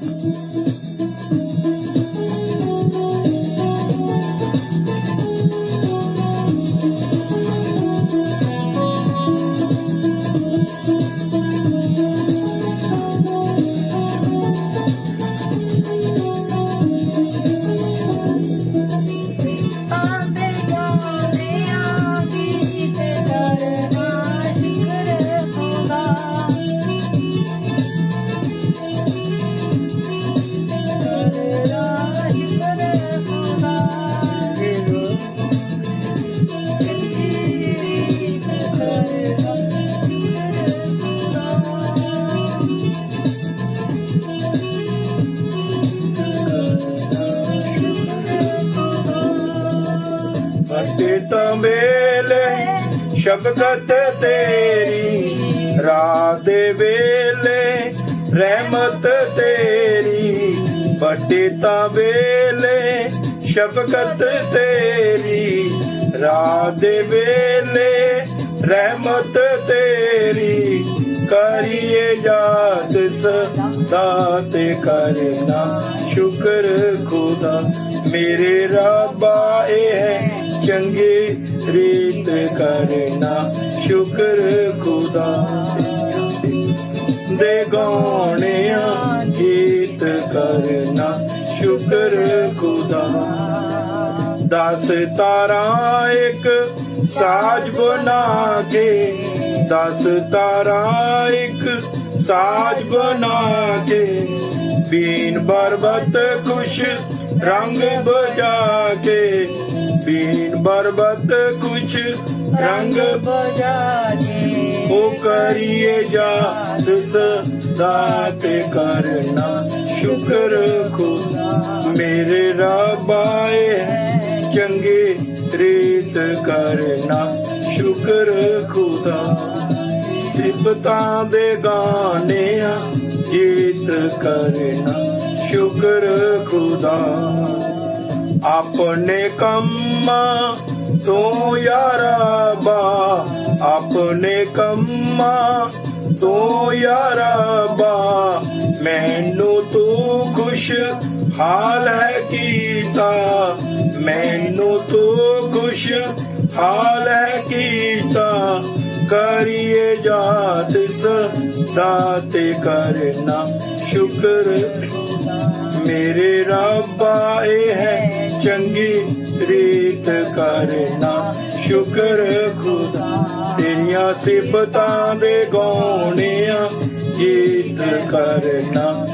Música ਵੇਲੇ ਸ਼ਬਕਤ ਤੇਰੀ, ਰਾਤ ਦੇ ਵੇਲੇ, ਰਹਿਮਤ ਤੇਰੀ, ਵੱਡੇ ਤਾਂ ਵੇਲੇ ਸ਼ਬਕਤ ਤੇਰੀ, ਰਾਤ ਦੇ ਵੇਲੇ, ਰਹਿਮਤ ਤੇਰੀ, ਕਰੀਏ ਯਾਦ ਸਦਾ ਤੇ ਕਰਨਾ, ਸ਼ੁਕਰ ਖੁਦਾ ਮੇਰੇ ਰੱਬਾ। ਇਹ ਹੈ ਚੰਗੀ ਰੀਤ ਕਰਨਾ, ਸ਼ੁਕਰ ਖੁਦਾ। ਦੇ ਗਾਉਣਿਆਂ ਗੀਤ ਕਰਨਾ, ਸ਼ੁਕਰ ਖੁਦਾ। ਦਸ ਤਾਰਾ ਇੱਕ ਸਾਜ ਬਣਾ ਕੇ, ਦਸ ਤਾਰਾ ਇੱਕ ਸਾਜ ਬਣਾ ਕੇ ਬੀਨ ਬਰਬਤ ਖੁਸ਼ ਰੰਗ ਬਜਾ ਕੇ ਬੀਨ ਬਰਬਤ ਕੁਛ ਰੰਗ ਬਜਾ ਕੇ ਉਹ ਕਰੀਏ ਯਾਦ ਸਦਾ ਤੇ ਕਰਨਾ ਸ਼ੁਕਰ ਖੁਦਾ। ਮੇਰੇ ਰੱਬ ਚੰਗੇ ਰੀਤ ਕਰਨਾ ਸ਼ੁਕਰ ਖੁਦਾ। ਸਿਫਤਾਂ ਦੇ ਗਾਣੇ ਆ ਗੀਤ ਕਰਨਾ। ਸ਼ੁਕਰ ਖੁਦਾ, ਆਪਣੇ ਕੰਮਾਂ ਤੂੰ ਯਾਰਾ ਬਾ ਆਪਣੇ ਕੰਮਾਂ ਤੋਂ ਯਾਰਾ ਬਾ ਮੈਨੂੰ ਤੂੰ ਖੁਸ਼ ਹਾਲ ਹੈ ਕੀਤਾ। ਮੈਨੂੰ ਤੂੰ ਖੁਸ਼ ਹਾਲ ਹੈ ਕੀਤਾ। ਕਰੀਏ ਜਾਤ ਸਦਾ ਤੇ ਕਰਨਾ, ਸ਼ੁਕਰ ਮੇਰੇ ਰੱਬਾ, ਇਹ ਹੈ ਚੰਗੀ ਰੀਤ ਕਰਨਾ, ਸ਼ੁਕਰ ਖੁਦਾ। ਤੇਰੀਆਂ ਸਿਫਤਾਂ ਦੇ ਗਾਉਣਿਆਂ ਗੀਤ ਕਰਨਾ